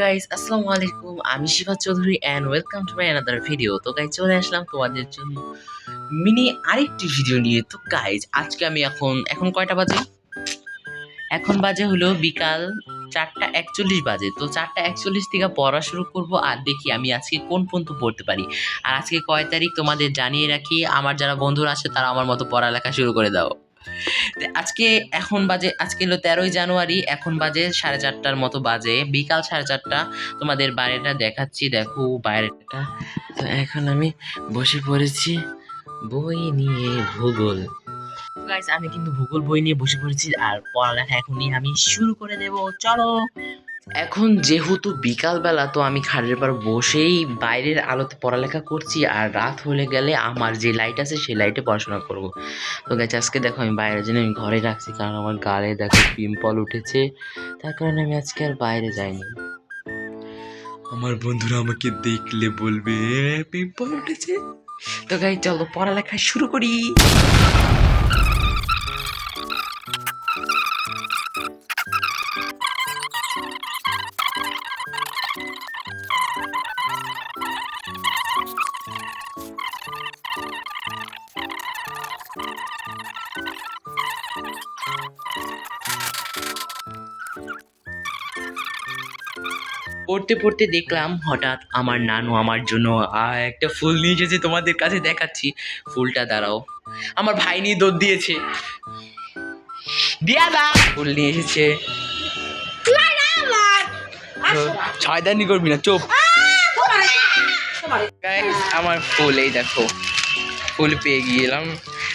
Guys আসসালামু আলাইকুম। আমি Shiba Chowdhury and welcome to my another video তো গাইজ চলে আসলাম তোমাদের জন্য মিনি আরেকটি ভিডিও নিয়ে। তো গাইজ আজকে আমি এখন এখন কয়টা বাজে? এখন বাজে হলো বিকাল চারটা একচল্লিশ বাজে। তো চারটা একচল্লিশ থেকে পড়া শুরু করব আর দেখি আমি আজকে কোন পর্যন্ত পড়তে পারি। আর আজকে কয় তারিখ তোমাদের জানিয়ে রাখি, আমার যারা বন্ধুরা আছে তারা আমার মতো পড়ালেখা শুরু করে দাও। আজকে এখন বাজে, আজকে হলো তেরোই জানুয়ারি, এখন বাজে সাড়ে চারটার মতো বাজে। বিকাল সাড়ে চারটা, তোমাদের বাইরেটা দেখাচ্ছি, দেখো বাইরেটা। তো এখন আমি বসে পড়েছি বই নিয়ে ভূগোল। আমি কিন্তু ভূগোল বই নিয়ে বসে পড়েছি, আর পড়ালেখা এখনই আমি শুরু করে দেব। চলো! এখন যেহেতু বিকালবেলা তো আমি খাটের পর বসেই বাইরের আলোতে পড়ালেখা করছি আর রাত হলে গেলে আমার যে লাইট আছে সেই লাইটে পড়াশোনা করব। তো গাছ আজকে দেখো আমি বাইরের জন্য আমি ঘরে রাখছি কারণ আমার গালে দেখো পিম্পল উঠেছে। তার কারণে আমি আজকে আর বাইরে যাইনি। আমার বন্ধুরা আমাকে দেখলে বলবে পিম্পল উঠেছে? তো গাই চলো পড়ালেখা শুরু করি। পড়তে পড়তে দেখলাম হঠাৎ আমার নানু আমার জন্য একটা ফুল নিয়ে এসেছে তোমাদের কাছে দেখাচ্ছি। ফুলটা দাঁড়াও। আমার ভাই নিয়ে দৌড় দিয়েছে দিয়াদা ফুল নিয়ে এসেছে। ছয়দানি করবি না, চোপ। আমার ফুল, এই দেখো। ফুল পেয়ে গিয়েলাম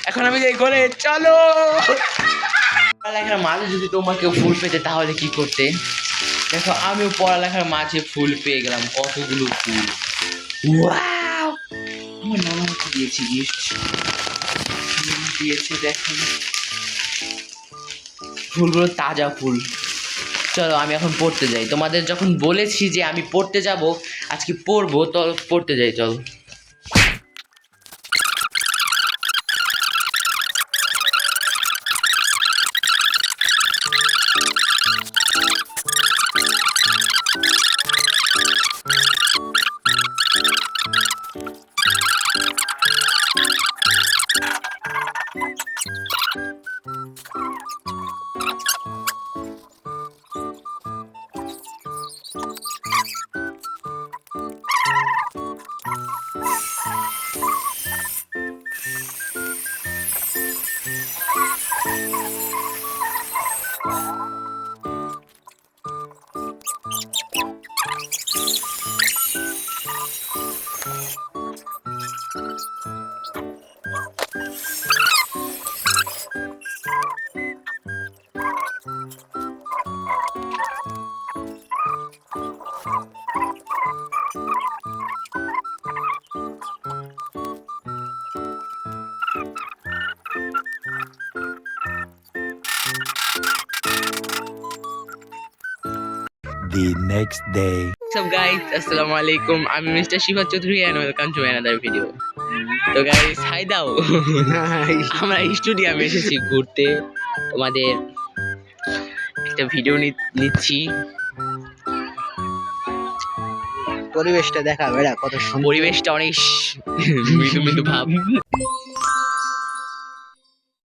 এখন আমি এই ঘরে, চলো! পড়ালেখার মাঝে যদি তোমাকে ফুল পেতে, তাহলে কি করতে? দেখো, আমিও পড়ালেখার মাঝে ফুল পেয়ে গেলাম, কতগুলো ফুল। ওয়াও আমার নানা আমাকে দিয়েছে গিফট দিয়েছে, দেখো। ফুলগুলো তাজা ফুল। চলো, আমি এখন পড়তে যাই। তোমাদের যখন বলেছি যে আমি পড়তে যাব, আজকে পড়ব, তো পড়তে যাই, চলো। The next day. গাইস আসসালামু আলাইকুম আমি mister Shiba Chowdhury and welcome to another video তো গাইস হাই দাও আমরা স্টুডিয়ামে এসেছি ঘুরতে তোমাদের একটা ভিডিও নিচ্ছি। পরিবেশটা দেখা বেড়া কত পরিবেশটা অনেক মৃদু মৃদু ভাব।